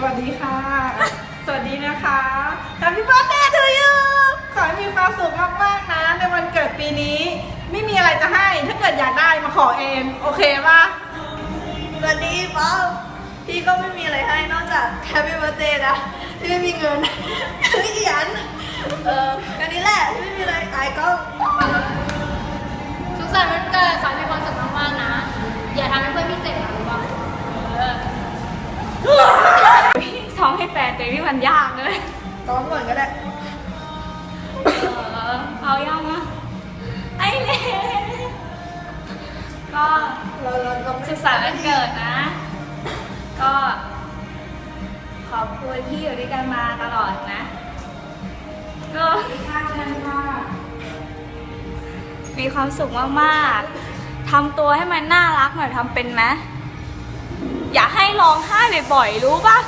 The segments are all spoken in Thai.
สวัสดีค่ะ สวัสดีนะคะ Happy Birthday to you ขอให้มีความสุขมากๆนะ ในวันเกิดปีนี้ ไม่มีอะไรจะให้ ถ้าเกิดอยากได้มาขอเอง โอเคปะสวัสดีป๊อปพี่ก็ไม่มีอะไรให้นอกจากแฮปปี้บิร์ a เดย์นะพี่ไม่มีเงินพี่ขยันเออแค่นี้แหละพี่ไม่มีอะไรตายก็ มให้แฟนตัวเองนี่มันยากเลยซ้อมก่อนก็ได้ เออเอายังอะไอ้เล่ก็เราเราเราสุขสันต์วันเกิดนะ ก็ ขอบคุณที่อยู่ด้วยกันมาตลอดนะ ก็มีความสุขมากๆทำตัวให้มันน่ารักหน่อยทำเป็นไหมอย่าให้ร้องไห้บ่อยๆรู้ปะ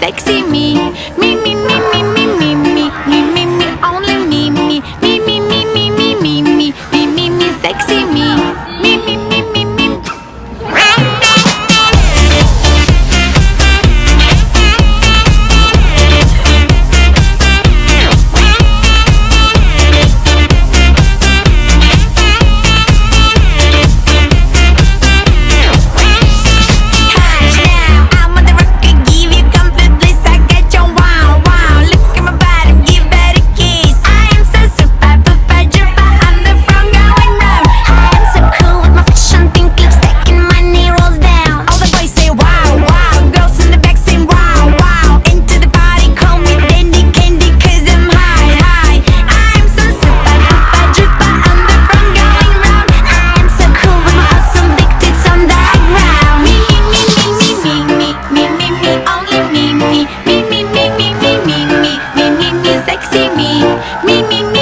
sexy me. me, me, me, me.